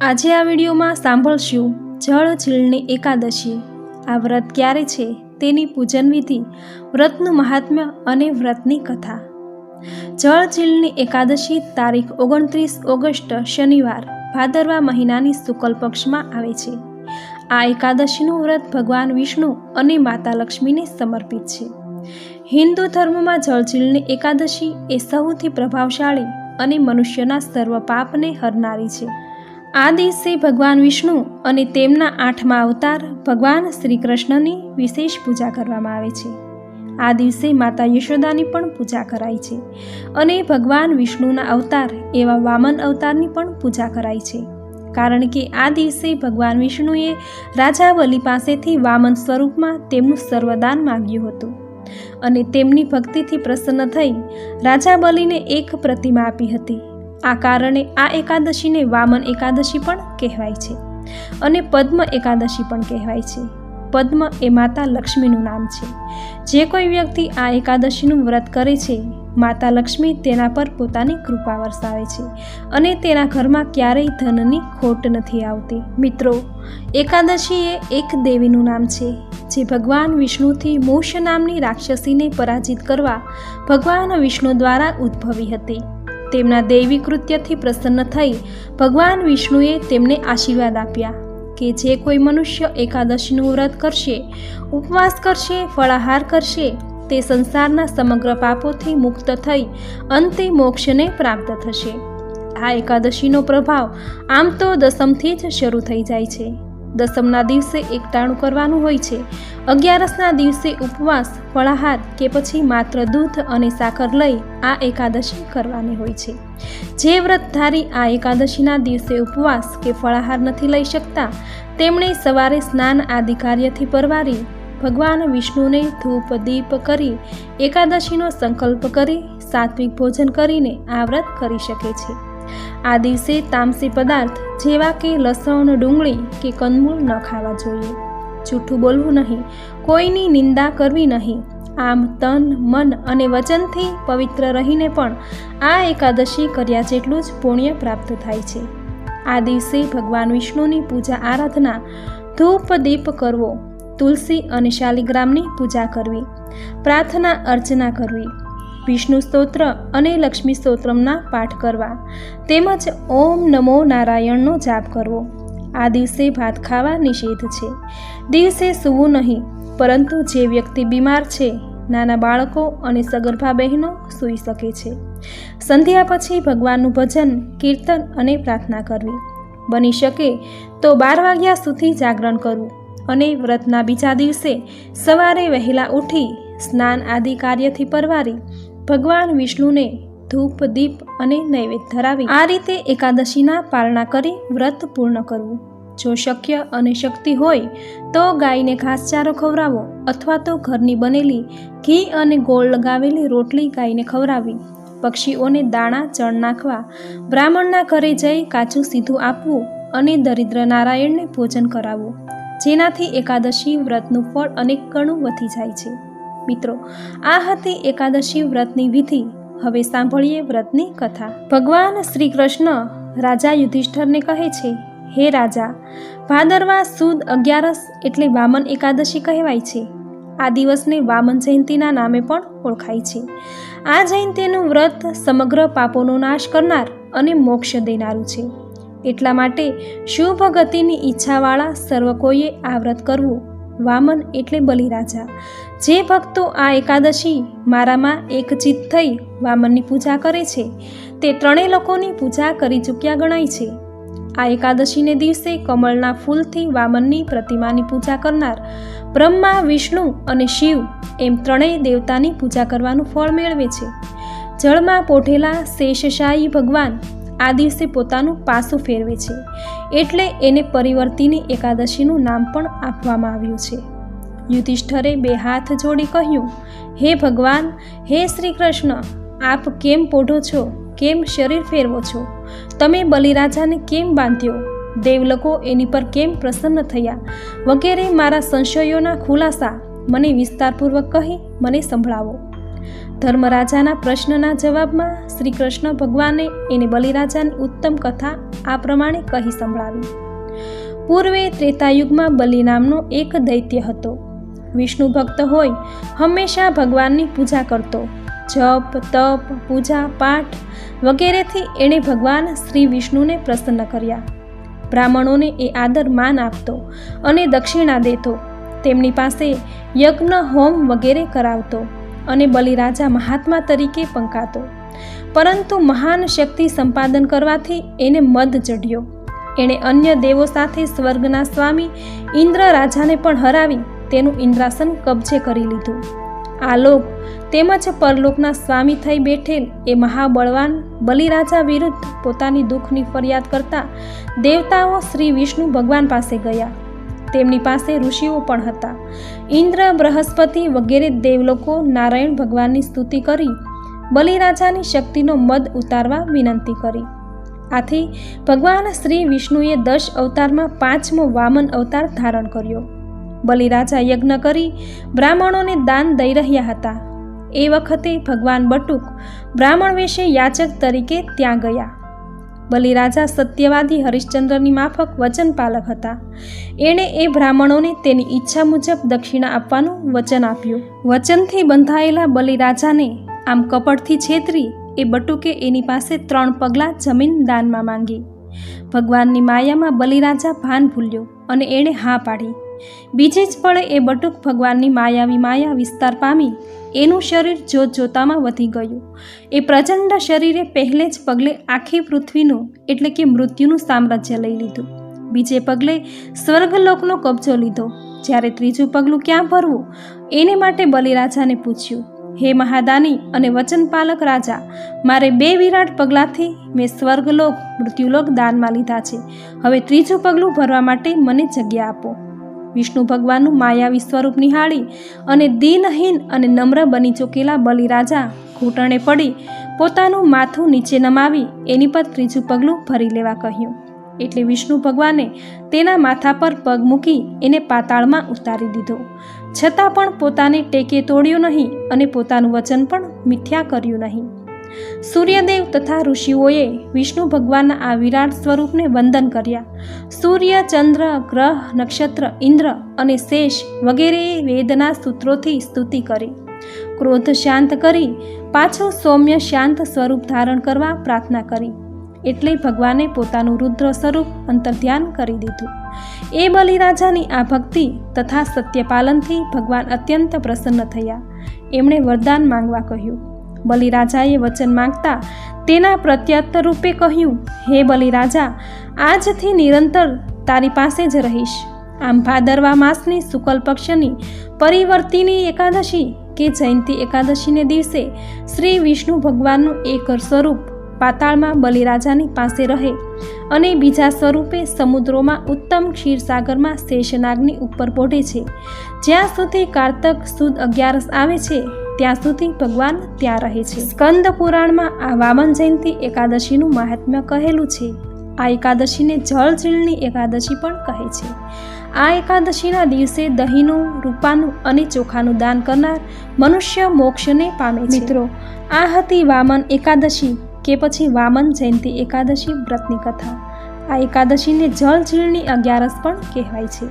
આજે આ વિડીયોમાં સાંભળશું જળ ઝીલની એકાદશી. આ વ્રત ક્યારે છે તેની પૂજન વિધિ વ્રતનું મહાત્મ્ય અને વ્રતની કથા. જળ ઝીલની એકાદશી તારીખ ઓગણત્રીસ ઓગસ્ટ શનિવાર, ભાદરવા મહિનાની શુક્લ પક્ષમાં આવે છે. આ એકાદશીનું વ્રત ભગવાન વિષ્ણુ અને માતા લક્ષ્મીને સમર્પિત છે. હિન્દુ ધર્મમાં જળઝીલની એકાદશી એ સૌથી પ્રભાવશાળી અને મનુષ્યના સર્વ પાપને હરનારી છે. આ દિવસે ભગવાન વિષ્ણુ અને તેમના આઠમા અવતાર ભગવાન શ્રી કૃષ્ણની વિશેષ પૂજા કરવામાં આવે છે. આ દિવસે માતા યશોદાની પણ પૂજા કરાય છે અને ભગવાન વિષ્ણુના અવતાર એવા વામન અવતારની પણ પૂજા કરાય છે. કારણ કે આ દિવસે ભગવાન વિષ્ણુએ રાજા બલિ પાસેથી વામન સ્વરૂપમાં તેમનું સર્વદાન માગ્યું હતું અને તેમની ભક્તિથી પ્રસન્ન થઈ રાજા બલિને એક પ્રતિમા આપી હતી. આ કારણે આ એકાદશીને વામન એકાદશી પણ કહેવાય છે અને પદ્મ એકાદશી પણ કહેવાય છે. પદ્મ એ માતા લક્ષ્મીનું નામ છે. જે કોઈ વ્યક્તિ આ એકાદશીનું વ્રત કરે છે, માતા લક્ષ્મી તેના પર પોતાની કૃપા વરસાવે છે અને તેના ઘરમાં ક્યારેય ધનની ખોટ નથી આવતી. મિત્રો, એકાદશી એ એક દેવીનું નામ છે, જે ભગવાન વિષ્ણુથી મોક્ષ નામની રાક્ષસીને પરાજિત કરવા ભગવાન વિષ્ણુ દ્વારા ઉદ્ભવી હતી. તેમના દૈવી કૃત્યથી પ્રસન્ન થઈ ભગવાન વિષ્ણુએ તેમને આશીર્વાદ આપ્યા કે જે કોઈ મનુષ્ય એકાદશીનું વ્રત કરશે, ઉપવાસ કરશે, ફળાહાર કરશે, તે સંસારના સમગ્ર પાપોથી મુક્ત થઈ અંતે મોક્ષને પ્રાપ્ત થશે. આ એકાદશીનો પ્રભાવ આમ તો દસમથી જ શરૂ થઈ જાય છે. દસમના દિવસે એકટાણું કરવાનું હોય છે. અગિયારસના દિવસે ઉપવાસ, ફળાહાર કે પછી માત્ર દૂધ અને સાકર લઈ આ એકાદશી કરવાની હોય છે. જે વ્રતધારી આ એકાદશીના દિવસે ઉપવાસ કે ફળાહાર નથી લઈ શકતા, તેમણે સવારે સ્નાન આદિ કાર્યથી પરવારી ભગવાન વિષ્ણુને ધૂપ, દીપ કરી એકાદશીનો સંકલ્પ કરી સાત્વિક ભોજન કરીને આ વ્રત કરી શકે છે. આ દિવસે તામસી પદાર્થ જેવા કે લસણ, ડુંગળી કે કંદમૂળ ન ખાવા જોઈએ. જૂઠું બોલવું નહીં, કોઈની નિંદા કરવી નહીં. આમ તન, મન અને વચનથી પવિત્ર રહીને પણ આ એકાદશી કર્યા જેટલું જ પુણ્ય પ્રાપ્ત થાય છે. આ દિવસે ભગવાન વિષ્ણુની પૂજા આરાધના, ધૂપ દીપ કરવો, તુલસી અને શાલિગ્રામની પૂજા કરવી, પ્રાર્થના અર્ચના કરવી વિષ્ણુ સ્તોત્ર અને લક્ષ્મી સ્તોત્રમના પાઠ કરવા. તેમજ ઓમ નમો નારાયણનો જાપ કરવો. આ દિવસે ભાત ખાવા નિષેધ છે. દિવસે સૂવું નહીં, પરંતુ જે વ્યક્તિ બીમાર છે, નાના બાળકો અને સગર્ભા બહેનો સૂઈ શકે છે. સંધ્યા પછી ભગવાનનું ભજન, કીર્તન અને પ્રાર્થના કરવી. બની શકે તો બાર વાગ્યા સુધી જાગરણ કરવું અને વ્રતના બીજા દિવસે સવારે વહેલા ઉઠી સ્નાન આદિ કાર્યથી પરવારી ભગવાન વિષ્ણુને ધૂપ, દીપ અને નૈવેદ્ય ધરાવી આ રીતે એકાદશીના પારણા કરી વ્રત પૂર્ણ કરવું. જો શક્ય અને શક્તિ હોય, તો ગાયને ઘાસચારો ખવડાવો અથવા તો ઘરની બનેલી ઘી અને ગોળ લગાવેલી રોટલી ગાયને ખવડાવી. પક્ષીઓને દાણા, ચણ નાખવા, બ્રાહ્મણના ઘરે જઈ કાચું સીધું આપવું અને દરિદ્ર નારાયણને ભોજન કરાવવું. જેનાથી એકાદશી વ્રતનું ફળ અનેક ગણું વધી જાય છે. મિત્રો, આ હતી એકાદશી વ્રતની વિધિ. હવે સાંભળીએ વ્રતની કથા. ભગવાન શ્રી કૃષ્ણ રાજા યુધિષ્ઠરને કહે છે, હે રાજા, ભાદરવા સુદ અગિયારસ એટલે વામન એકાદશી કહેવાય છે. આ દિવસને વામન જયંતીના નામે પણ ઓળખાય છે. આ જયંતીનું વ્રત સમગ્ર પાપોનો નાશ કરનાર અને મોક્ષ દેનારું છે. એટલા માટે શુભ ગતિની ઈચ્છાવાળા સર્વ કોઈએ આ વ્રત કરવું વામન એટલે બલિરાજા. જે ભક્તો આ એકાદશી મારામાં એકચિત થઈ વામનની પૂજા કરે છે, તે ત્રણેય લોકોની પૂજા કરી ચૂક્યા ગણાય છે. આ એકાદશીને દિવસે કમળના ફૂલથી વામનની પ્રતિમાની પૂજા કરનાર બ્રહ્મા, વિષ્ણુ અને શિવ એમ ત્રણેય દેવતાની પૂજા કરવાનું ફળ મેળવે છે. જળમાં પોઠેલા શેષશાહી ભગવાન આ દિવસે પોતાનું પાસું ફેરવે છે. એટલે એને પરિવર્તિની એકાદશીનું નામ પણ આપવામાં આવ્યું છે. યુધિષ્ઠરે બે હાથ જોડી કહ્યું, હે ભગવાન, હે શ્રી કૃષ્ણ આપ કેમ પોઢો છો? કેમ શરીર ફેરવો છો? તમે બલિરાજાને કેમ બાંધ્યો? દેવલકો એની પર કેમ પ્રસન્ન થયા? વગેરે મારા સંશયોના ખુલાસા મને વિસ્તારપૂર્વક કહી મને સંભળાવો. ધર્મરાજાના પ્રશ્નના જવાબમાં શ્રી કૃષ્ણ ભગવાને એને બલિરાજાની ઉત્તમ કથા આ પ્રમાણે કહી સંભળાવી. પૂર્વે ત્રેતાયુગમાં બલિ નામનો એક દૈત્ય હતો. વિષ્ણુ ભક્ત હોય, હંમેશા ભગવાનની પૂજા કરતો. જપ, તપ, પૂજા, પાઠ વગેરેથી એણે ભગવાન શ્રી વિષ્ણુને પ્રસન્ન કર્યા. બ્રાહ્મણોને એ આદર માન આપતો અને દક્ષિણા દેતો. તેમની પાસે યજ્ઞ, હોમ વગેરે કરાવતો. અને બલિરાજા મહાત્મા તરીકે પંકાતો. પરંતુ મહાન શક્તિ સંપાદન કરવાથી એને મદ ચઢ્યો. એણે અન્ય દેવો સાથે સ્વર્ગના સ્વામી ઇન્દ્ર રાજાને પણ હરાવી તેનું ઇન્દ્રાસન કબજે કરી લીધું. આ લોક તેમજ પરલોકના સ્વામી થઈ બેઠેલ એ મહાબળવાન બલિરાજા વિરુદ્ધ પોતાની દુઃખની ફરિયાદ કરતા દેવતાઓ શ્રી વિષ્ણુ ભગવાન પાસે ગયા. તેમની પાસે ઋષિઓ પણ હતા. ઇન્દ્ર, બૃહસ્પતિ વગેરે દેવલોકો નારાયણ ભગવાનની સ્તુતિ કરી, બલિરાજાની શક્તિનો મદ ઉતારવા વિનંતી કરી. આથી ભગવાન શ્રી વિષ્ણુએ દશ અવતારમાં પાંચમો વામન અવતાર ધારણ કર્યો. બલિરાજા યજ્ઞ કરી બ્રાહ્મણોને દાન દઈ રહ્યા હતા. એ વખતે ભગવાન બટુક બ્રાહ્મણ વેશે યાચક તરીકે ત્યાં ગયા. બલિરાજા સત્યવાદી હરિશ્ચંદ્રની માફક વચનપાલક હતા. એણે એ બ્રાહ્મણોને તેની ઈચ્છા મુજબ દક્ષિણા આપવાનું વચન આપ્યું. વચનથી બંધાયેલા બલિરાજાને આમ કપટથી છેતરી એ બટુકે એની પાસે ત્રણ પગલાં જમીન દાનમાં માંગી. ભગવાનની માયામાં બલિરાજા ભાન ભૂલ્યો અને એણે હા પાડી. બીજે જ પળે એ બટુક ભગવાનની માયાવી માયા વિસ્તાર પામી એનું શરીર જોત જોતામાં વધી ગયું. એ પ્રચંડ શરીરે પહેલે જ પગલે આખી પૃથ્વીનું, એટલે કે મૃત્યુનું સામ્રાજ્ય લઈ લીધું. બીજે પગલે સ્વર્ગલોકનો કબજો લીધો. જ્યારે ત્રીજું પગલું ક્યાં ભરવું? એને માટે બલિરાજાને પૂછ્યું. હે મહાદાની અને વચનપાલક રાજા, મારે બે વિરાટ પગલાંથી મેં સ્વર્ગલોક, મૃત્યુલોક દાનમાં લીધા છે. હવે ત્રીજું પગલું ભરવા માટે મને જગ્યા આપો. વિષ્ણુ ભગવાનનું માયાવી સ્વરૂપ નિહાળી અને દિનહીન અને નમ્ર બની ચૂકેલા બલિરાજા ઘૂંટણે પડી પોતાનું માથું નીચે નમાવી એની પર ત્રીજું પગલું ભરી લેવા કહ્યું. એટલે વિષ્ણુ ભગવાને તેના માથા પર પગ મૂકી એને પાતાળમાં ઉતારી દીધો. છતાં પણ પોતાને ટેકે તોડ્યો નહીં અને પોતાનું વચન પણ મિથ્યા કર્યું નહીં. સૂર્યદેવ તથા ઋષિઓએ વિષ્ણુ ભગવાનના આ વિરાટ સ્વરૂપને વંદન કર્યા. સૂર્ય, ચંદ્ર, ગ્રહ, નક્ષત્ર, ઇન્દ્ર અને શેષ વગેરે વેદના સૂત્રોથી સ્તુતિ કરી. ક્રોધ શાંત કરી પાછો સૌમ્ય શાંત સ્વરૂપ ધારણ કરવા પ્રાર્થના કરી. એટલે ભગવાને પોતાનું રુદ્ર સ્વરૂપ અંતર્ધ્યાન કરી દીધું. એ બલિરાજાની આ ભક્તિ તથા સત્યપાલનથી ભગવાન અત્યંત પ્રસન્ન થયા. એમણે વરદાન માંગવા કહ્યું. બલિરાજાએ વચન માંગતા તેના પ્રત્યુત્તર રૂપે કહ્યું, હે બલિરાજા, આજથી નિરંતર તારી પાસે જ રહીશ. આમ ભાદરવા માસની શુકલ પક્ષની પરિવર્તિની એકાદશી કે જયંતી એકાદશીને દિવસે શ્રી વિષ્ણુ ભગવાનનું એક સ્વરૂપ પાતાળમાં બલિરાજાની પાસે રહે અને બીજા સ્વરૂપે સમુદ્રોમાં ઉત્તમ ક્ષીરસાગરમાં શેષનાગની ઉપર પોઢે છે. જ્યાં સુધી કારતક સુદ અગિયારસ આવે છે ત્યાં સુધી ભગવાન ત્યાં રહે છે. સ્કંદ પુરાણમાં આ વામન જયંતી એકાદશીનું મહાત્મ્ય કહેલું છે. આ એકાદશીને જળ જીલની એકાદશી પણ કહે છે. આ એકાદશીના દિવસે દહીંનું, રૂપાનું અને ચોખાનું દાન કરનાર મનુષ્ય મોક્ષને પામે મિત્રો, આ હતી વામન એકાદશી કે પછી વામન જયંતી એકાદશી વ્રતની કથા. આ એકાદશીને જળ ઝીણની અગિયારસ પણ કહેવાય છે.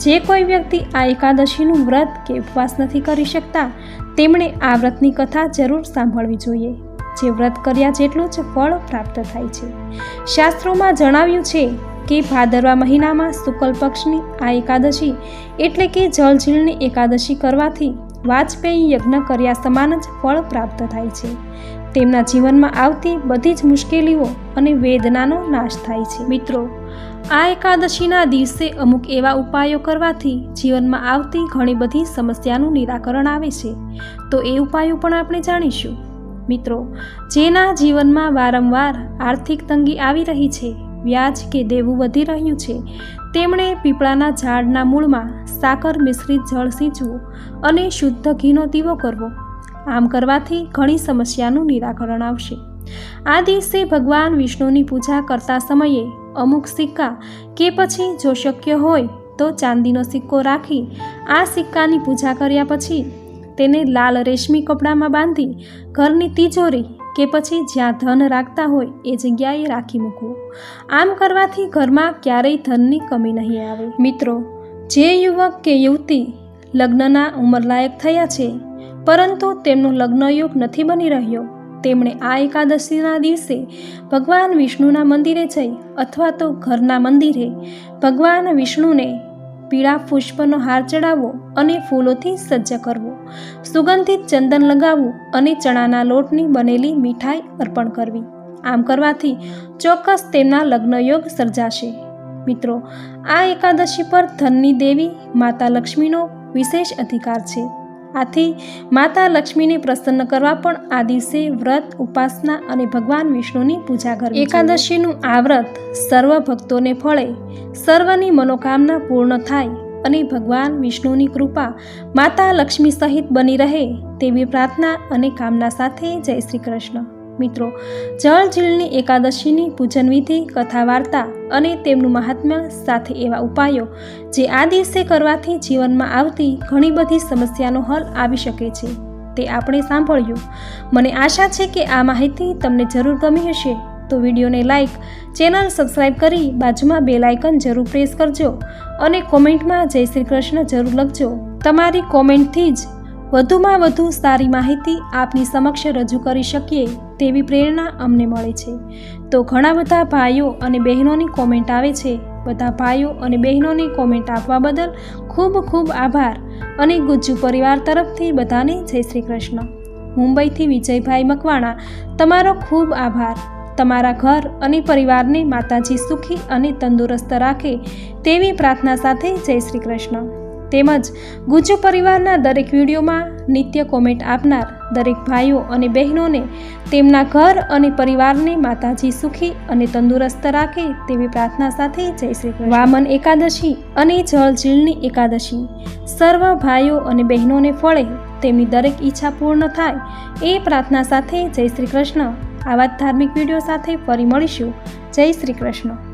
જે કોઈ વ્યક્તિ આ એકાદશીનું વ્રત કે ઉપવાસ નથી કરી શકતા, તેમણે આ વ્રતની કથા જરૂર સાંભળવી જોઈએ. જે વ્રત કર્યા જેટલું જ ફળ પ્રાપ્ત થાય છે. શાસ્ત્રોમાં જણાવ્યું છે કે ભાદરવા મહિનામાં શુક્લ પક્ષની આ એકાદશી એટલે કે જળઝીણની એકાદશી કરવાથી વાજપેયી યજ્ઞ કર્યા સમાન જ ફળ પ્રાપ્ત થાય છે. તેમના જીવનમાં આવતી બધી જ મુશ્કેલીઓ અને વેદનાનો નાશ થાય છે. મિત્રો, આ એકાદશીના દિવસે અમુક એવા ઉપાયો કરવાથી જીવનમાં આવતી ઘણી બધી સમસ્યાનું નિરાકરણ આવે છે. તો એ ઉપાયો પણ આપણે જાણીશું. મિત્રો, જેના જીવનમાં વારંવાર આર્થિક તંગી આવી રહી છે, વ્યાજ કે દેવું વધી રહ્યું છે, તેમણે પીપળાના ઝાડના મૂળમાં સાકર મિશ્રિત જળ સિંચવું અને શુદ્ધ ઘીનો દીવો કરવો. આમ કરવાથી ઘણી સમસ્યાનું નિરાકરણ આવશે. આ દિવસે ભગવાન વિષ્ણુની પૂજા કરતા સમયે અમુક સિક્કા કે પછી જો શક્ય હોય તો ચાંદીનો સિક્કો રાખી આ સિક્કાની પૂજા કર્યા પછી તેને લાલ રેશમી કપડામાં બાંધી ઘરની તિજોરી કે પછી જ્યાં ધન રાખતા હોય એ જગ્યાએ રાખી મૂકવું. આમ કરવાથી ઘરમાં ક્યારેય ધનની કમી નહીં આવે. મિત્રો, જે યુવક કે યુવતી લગ્નના ઉંમરલાયક થયા છે પરંતુ તેમનો લગ્નયોગ નથી બની રહ્યો. તેમણે આ એકાદશીના દિવસે ભગવાન વિષ્ણુના મંદિરે જઈ અથવા તો ઘરના મંદિરે ભગવાન વિષ્ણુને પીળા પુષ્પનો હાર ચડાવવો અને ફૂલોથી સજ્જ કરવો, સુગંધિત ચંદન લગાવવું અને ચણાના લોટની બનેલી મીઠાઈ અર્પણ કરવી. આમ કરવાથી ચોક્કસ તેમના લગ્નયોગ સર્જાશે. મિત્રો, આ એકાદશી પર ધનની દેવી, માતા લક્ષ્મીનો વિશેષ અધિકાર છે. આથી માતા લક્ષ્મીને પ્રસન્ન કરવા પણ આ દિવસે વ્રત, ઉપાસના અને ભગવાન વિષ્ણુની પૂજા કરવી એકાદશીનું આ વ્રત સર્વ ભક્તોને ફળે, સર્વની મનોકામના પૂર્ણ થાય અને ભગવાન વિષ્ણુની કૃપા માતા લક્ષ્મી સહિત બની રહે તેવી પ્રાર્થના અને કામના સાથે જય શ્રી કૃષ્ણ. મિત્રો જળ ઝીલની એકાદશીની પૂજન વિધિ કથા વાર્તા અને તેમનું મહાત્મ્ય સાથે એવા ઉપાયો જે આ દિવસે કરવાથી જીવનમાં આવતી ઘણી બધી સમસ્યાનો હલ આવી શકે છે, તે આપણે સાંભળ્યું. મને આશા છે કે આ માહિતી તમને જરૂર ગમી હશે, તો વિડીયોને લાઇક ચેનલ સબસ્ક્રાઈબ કરી બાજુમાં બે લાઇકન જરૂર પ્રેસ કરજો અને કોમેન્ટમાં જય શ્રી કૃષ્ણ જરૂર લખજો. તમારી કોમેન્ટથી જ વધુમાં વધુ સારી માહિતી આપની સમક્ષ રજૂ કરી શકીએ. તેવી પ્રેરણા અમને મળે છે. તો ઘણા બધા ભાઈઓ અને બહેનોની કોમેન્ટ આવે છે. બધા ભાઈઓ અને બહેનોની કોમેન્ટ આપવા બદલ ખૂબ ખૂબ આભાર અને ગુજ્જુ પરિવાર તરફથી બધાને જય શ્રી કૃષ્ણ. મુંબઈથી વિજયભાઈ મકવાણા, તમારો ખૂબ આભાર. તમારા ઘર અને પરિવારને માતાજી સુખી અને તંદુરસ્ત રાખે તેવી પ્રાર્થના સાથે જય શ્રી કૃષ્ણ. તેમજ ગુજ્જુ પરિવારના દરેક વિડીયોમાં નિત્ય કોમેન્ટ આપનાર દરેક ભાઈઓ અને બહેનોને તેમના ઘર અને પરિવારને માતાજી સુખી અને તંદુરસ્ત રાખે તેવી પ્રાર્થના સાથે જય શ્રી વામન એકાદશી અને જળ ઝીલની એકાદશી. સર્વ ભાઈઓ અને બહેનોને ફળે તેમની દરેક ઈચ્છા પૂર્ણ થાય એ પ્રાર્થના સાથે જય શ્રી કૃષ્ણ. આવા જ ધાર્મિક વીડિયો સાથે ફરી મળીશું. જય શ્રી કૃષ્ણ.